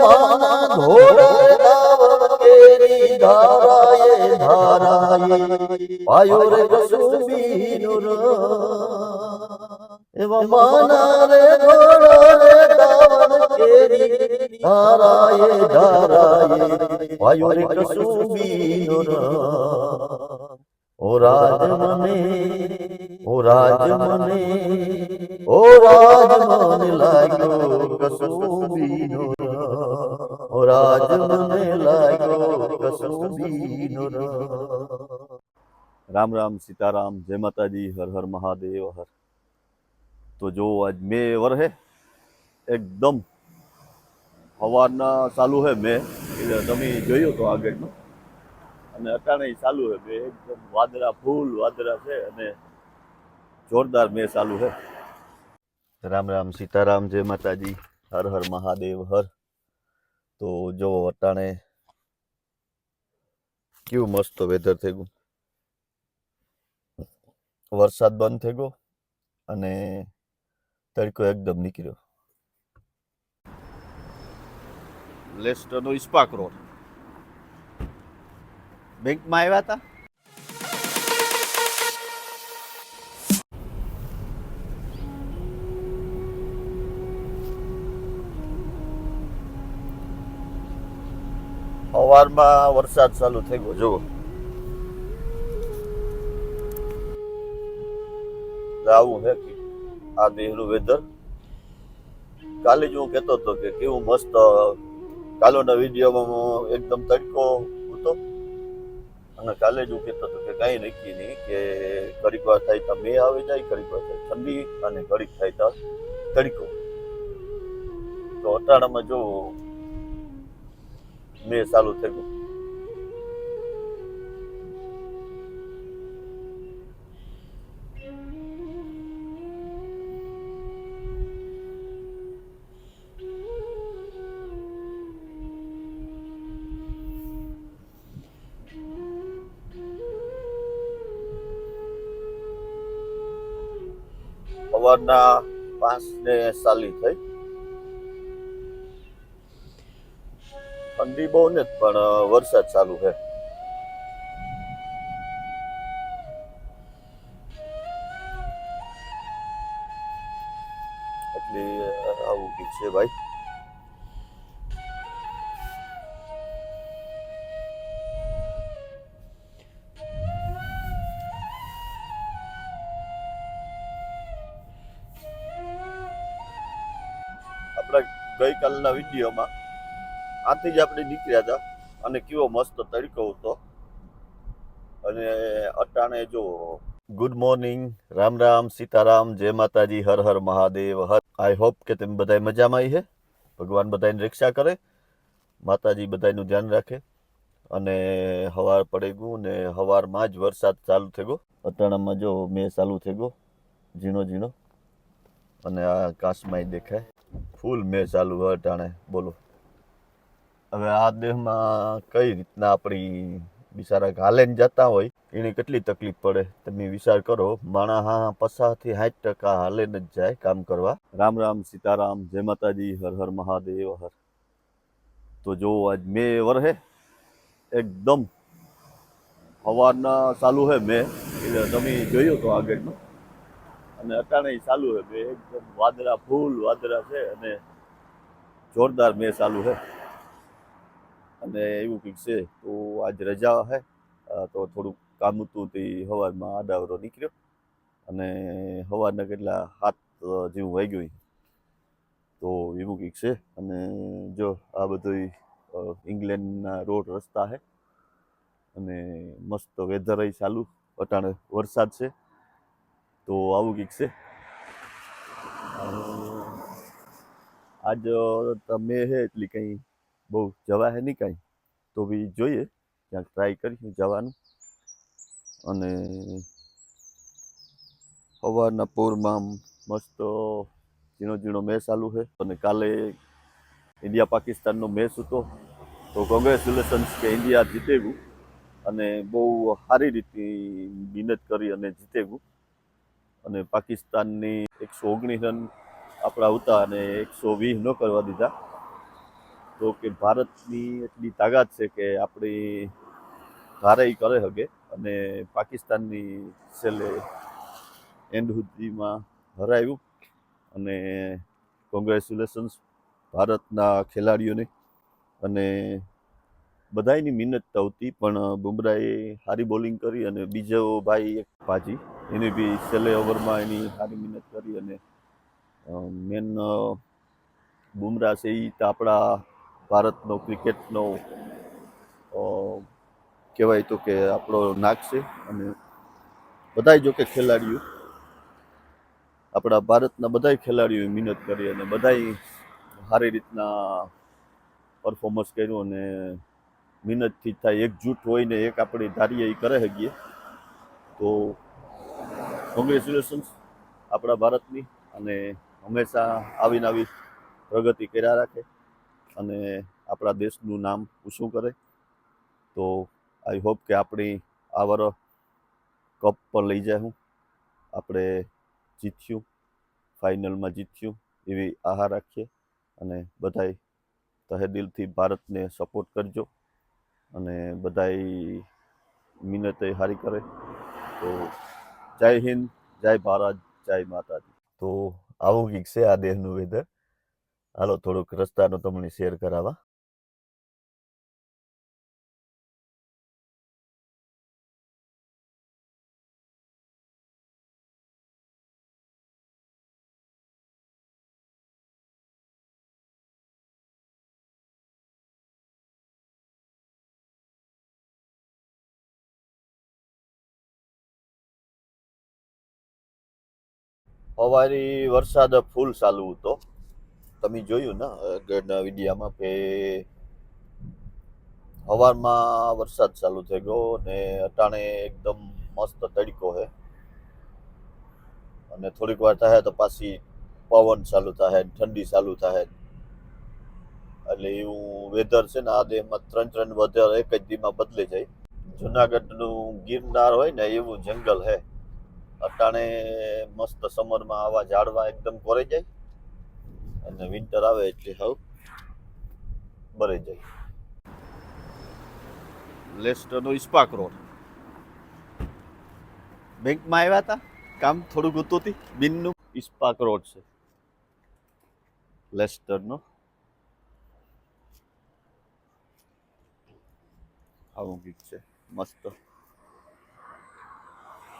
માના ધોળ દાવણ કેરી ધારાએ ધારાએ પાયો રે કસુંબીનો રંગ એવા માના રે ધોળ રે દાવણ કેરી ધારાએ ધારાએ પાયો રે કસુંબીનો રંગ ઓ રાજ મને ઓ રાજ મને ઓ રામ રામ સીતારામ જય માતાજી હર હર મહાદેવ હર તો જો આજ મે વરહે એકદમ સવારના ચાલુ હે મે તમે જોયું તો આગળનું। અને અટાણે ચાલુ હે બે, એકદમ વાદળા ફૂલ, વાદળા છે અને જોરદાર મે ચાલુ હે રામ રામ સીતારામ, જય માતાજી, હર હર મહાદેવ, હર। તો જો અટાણે કેવું મસ્ત વેધર થઈ ગયું. વરસાદ બંધ થઈ ગયો અને તડકો એકદમ નીકળ્યો. લેસ્ટરનો ઇસ્પાક રોડ. બેંકમાં આવ્યા હતા? સવારમાં વરસાદ ચાલુ થઈ ગયો, જુઓ. આવું હે કે આ દેહનું વેધર? કાલે જ હું કહેતો હતો કે કેવું મસ્ત, કાલોના વિડીયોમાં એકદમ તડકો હતો. અને કાલે જ હું કહેતો હતો કે કાંઈ નક્કી નહીં કે ઘડીક વાર થાય તો મે આવી જાય, ઘડીક વાર થાય ઠંડી અને ઘડીક થાય તો તડકો. તો અટાણામાં જો મે ચાલુ થઈ ગયું સવારના પાંચ ને સાલી થઈ. ઠંડી બહુ ને પણ વરસાદ ચાલુ છે. એટલે આવું કંઈક છે ભાઈ. આપણા ગઈકાલના વિડીયોમાં આથી જ આપણે નીકળ્યા હતા. અને કેવો મસ્ત તડકો હતો. અને અટાણે જો ગુડ મોર્નિંગ રામ રામ, સીતારામ, જય માતાજી, હર હર મહાદેવ, હર. આઈ હોપ કે તમે બધા મજામાં છે ભગવાન બધાની રક્ષા કરે. માતાજી બધાનું ધ્યાન રાખે. અને હવાર પડે ગયું ને હવારમાં જ વરસાદ ચાલુ થઈ ગયો. અટાણામાં જો મેં ચાલુ થઈ ગયો, ઝીણો ઝીણો. અને આ કાશમાં દેખાય. ફૂલ મેં ચાલુ હોય અટાણે. બોલો. હવે આ દેહમાં કઈ રીતના આપણી બિચારા ઘાલેને જતા હોય, એને કેટલી તકલીફ પડે? તમે વિચાર કરો માણા હા પચાસથી સાઠ ટકા હાલેને જ જાય કામ કરવા. રામ રામ સીતારામ, જય માતાજી, હર હર મહાદેવ, હર. તો જો આજ મે વરહે, એકદમ સવારના ચાલુ હે મે. એટલે તમે જોયું તો આગળનું. અને અટાણે ચાલુ હે બે એકદમ વાદળા ફૂલ વાદળા છે અને જોરદાર મેં ચાલુ છે અને એવું કંઈક છે, તો આજ રજા હે તો થોડુંક કામ હતું તે સવારમાં આડાવરો નીકળ્યો અને સવારના કેટલા હાથ જેવું વાગ્યું તો એવું કંઈક છે અને જો આ બધું ઇંગ્લેન્ડના રોડ રસ્તા છે અને મસ્ત વેધર ચાલુ, અટાણે વરસાદ છે, તો આવું કંઈક છે. આજ તમે હે, એટલી કંઈ બહુ જવા હે નહીં કાંઈ. તો બી જોઈએ ક્યાંક ટ્રાય કરીશું જવાનું. અને સવારના પૂરમાં મસ્ત ઝીણો ઝીણો મેચ ચાલુ છે અને કાલે ઇન્ડિયા પાકિસ્તાનનો મેચ હતો. તો કોંગ્રેચ્યુલેશન્સ કે ઇન્ડિયા જીતેગું. અને બહુ સારી રીતે મહેનત કરી અને જીતેગું. અને પાકિસ્તાનની એકસો ઓગણીસ રન આપણા હતા અને એકસો વીસ ન કરવા દીધા. તો કે ભારતની એટલી તાકાત છે કે આપણી ઈ કરે હગે અને પાકિસ્તાનની છેલ્લે એન્ડ સુધીમાં હરાવ્યું અને કોંગ્રેચ્યુલેશન્સ ભારતના ખેલાડીઓને. અને બધાયની મહેનત તો હતી પણ બુમરાએ સારી બોલિંગ કરી અને બીજો ભાઈ એક ભાજી એને બી છેલ્લે ઓવરમાં એની સારી મહેનત કરી અને મેન બુમરાહ છે એ તો આપણા ભારતનો ક્રિકેટનો કહેવાય તો કે આપણો નાક છે અને બધાય જો કે ખેલાડીઓ, આપણા ભારતના બધાય ખેલાડીઓએ મહેનત કરી અને બધાય સારી રીતના પરફોર્મન્સ કર્યું અને મહેનતથી થાય, એકજૂટ હોય ને એક આપણે ધારીએ એ કરે શકીએ તો કોંગ્રેચ્યુલેશન્સ આપણા ભારતની અને હંમેશા આવીને આવી પ્રગતિ કર્યા રાખે. અને આપણા દેશનું નામ ઊંચું કરે. તો આઈ હોપ કે આપણી આ વર કપ પણ લઈ જાય હું. આપણે જીત્યું, ફાઇનલમાં જીત્યું, એવી આહાર રાખીએ. અને બધાય તહે દિલથી ભારતને સપોર્ટ કરજો. અને બધાય મહેનત હારી કરે. તો જય હિન્દ, જય ભારત, જય માતાજી. તો આવું કંઈક છે આ દેહનું વેધર. હાલો થોડુંક રસ્તાનું તમને શેર કરાવવા. સવારી વરસાદ ફૂલ ચાલુ હતો. તમે જોયું ને આગળના વિડીયામાં કે હવારમાં વરસાદ ચાલુ થઈ ગયો ને અટાણે એકદમ મસ્ત તડકો છે અને થોડીક વાર થાય તો પાછી પવન ચાલુ થાય, ઠંડી ચાલુ થાય. એટલે એવું વેધર છે ને, આ દેહમાં ત્રણ ત્રણ વેધર એક જ દીમાં બદલી જાય. જુનાગઢનું ગિરનાર હોય ને, એવું જંગલ છે અટાણે મસ્ત સમરમાં આવા ઝાડવા એકદમ કોરાઈ જાય. અને વિન્ટર આવે એટલે હવે ભરાઈ જાય. લેસ્ટરનો ઇસ્પાક રોડ બેંકમાં આવ્યા હતા? કામ થોડું ગતું હતી? બિનનું? ઇસ્પાક રોડ છે. લેસ્ટરનો આવું ગીત છે. મસ્ત.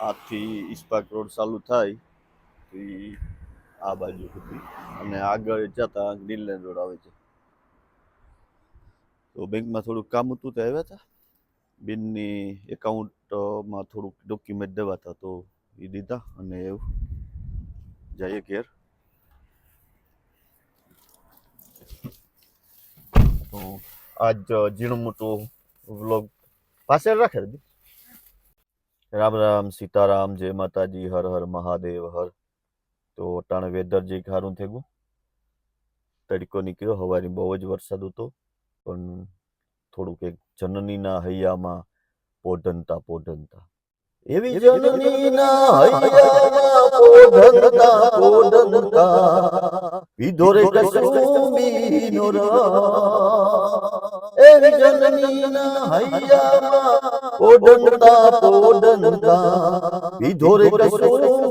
આથી ઇસ્પાક રોડ ચાલુ થાય. આ બાજુ સુધી. અને આગળ જતા ગ્રીનલેન્ડ રોડ આવે છે. તો બેંકમાં થોડુંક કામ હતું તો આવ્યા હતા. બેનની એકાઉન્ટમાં થોડુંક ડોક્યુમેન્ટ દેવા હતા તો એ દીધા અને એવું. જઈએ ઘેર. તો આજ ઝીણું મોટું વ્લોગ પાછળ રાખે રામ રામ, સીતારામ, જય માતાજી, હર હર મહાદેવ, હર તો અટાણે વેધર જે સારું થઈ તડકો નીકળ્યો હવાની બહુ જ વરસાદ હતો, પણ થોડુંક એક જનનીના હૈયામાં પોઢનતા પોઢનતા. એવી જનનીના હૈયામાં પોઢનતા પોઢનતા. વિધો રે કસુંબીનો રાહ. એવી જનનીના હૈયામાં પોઢનતા પોઢનતા. વિધો રે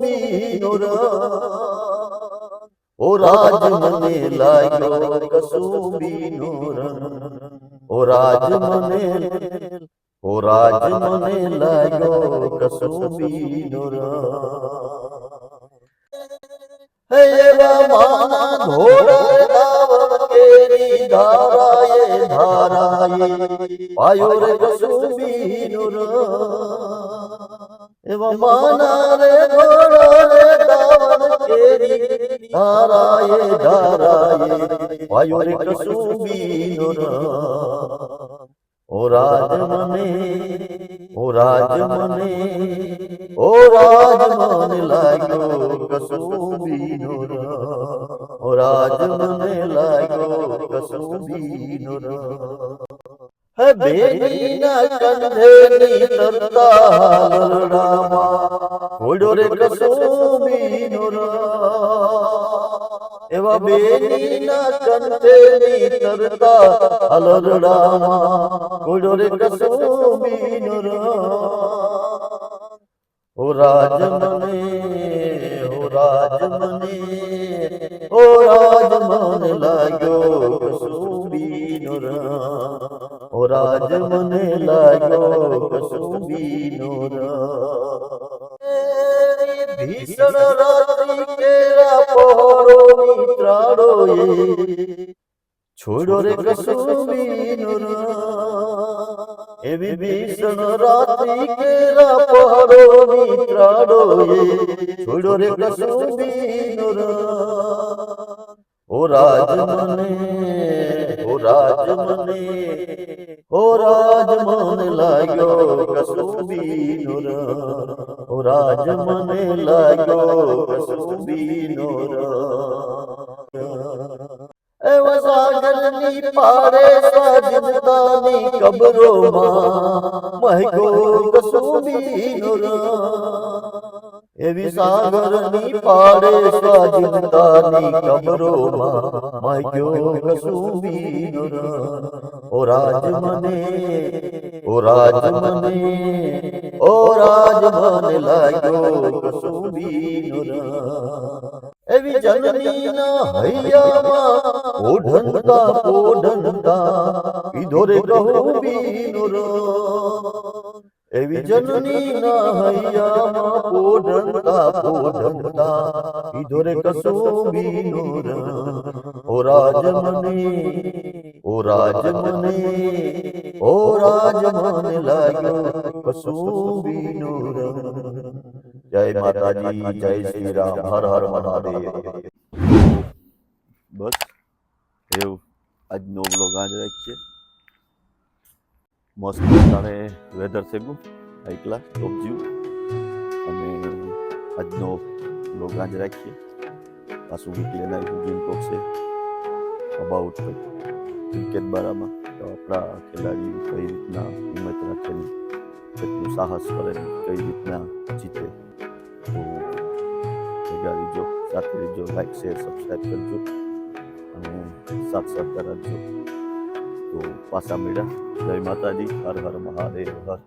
કસુંબીનો રાહ. ઓ રાજ મને લાગ્યો કસુંબીનો રંગ ઓ રાજ મને ઓ રાજ મને લાગ્યો કસુંબીનો રંગ હે એવા માના ધોળા દાવણ કેરી ધારાએ ધારાએ પાયો રે કસુંબીનો રંગ એવા માના રે ધોળા રે દાવણ કેરી ધારાએ ધારાએ પાયો રે કસુંબીનો રંગ ઓ રાજ મને ઓ રાજ મને ઓ રાજ મને લાગ્યો કસુંબીનો રંગ ઓ રાજ મને લાગ્યો કસુંબીનો રંગ હે બેનીના કંધેની તરતા લલડામાં ઘોડો રે કસુંબીનો રંગ એવા બેનીના કંઠે નીતરતા અલરડામાં કોડો રામ ઓ રાજ મને લાગ્યો કસુંબીનો રામ ભીષણ રાત્રિ કેરા પહોળો મિત્રાડો એ છોડો રે કસુંબીનો રામ એવી ભીષણ રાત્રિ કેરા પહોળો મિત્રાડો એ છોડો રે કસુંબીનો રામ ઓ રાજ મને ઓ રાજ મને ઓ રાજ મને લાગ્યો કસુંબીનો રામ સાગરની પારે સાજદાની કબરોમાં મહેકો કસુંબીનો રામ એવી સાગરની પાડે સાજદાની કબરોમાં મહેકો કસુંબીનો રામ ઓ રાજ મને ઓ રાજ મને ઓ રાજ મને લાગ્યો કસુંબીનો રામ એવી જનનીના હૈયામાં ઓઢનતા ઓઢનતા કીધો રે કહુબીનો રામ એવી જનનીના હૈયામાં ઓઢનતા ઓઢનતા કીધો રે કસુંબીનો રામ ઓ રાજ મને ઓ રાજ મને ઓ રાજ મને લાગ્યો કસુંબીનો રામ જય માતાજી જય શ્રી રામ હર હર મહાદેવ બસ એવું. આજનો બ્લોગ આજ રાખીએ. મસ્ત તાણે વેધર થયું એકલા જીવ અને આજનો બ્લોગ આજ રાખીએ. પાછું વીકલી લાઈવ ગેમ છે. અબાઉટ ક્રિકેટ બારામાં. તો આપણા ખેલાડીઓ કઈ રીતના હિંમત રાખેલી કેટલું સાહસ કરે કઈ રીતના જીતે. તો ભેગા રહીજો સાથે રહીજો લાઈક શેર સબસ્ક્રાઈબ કરજો. અને સહકાર રાખજો તો પાછા મળ્યા. જય માતાજી. હર હર મહાદેવ. હર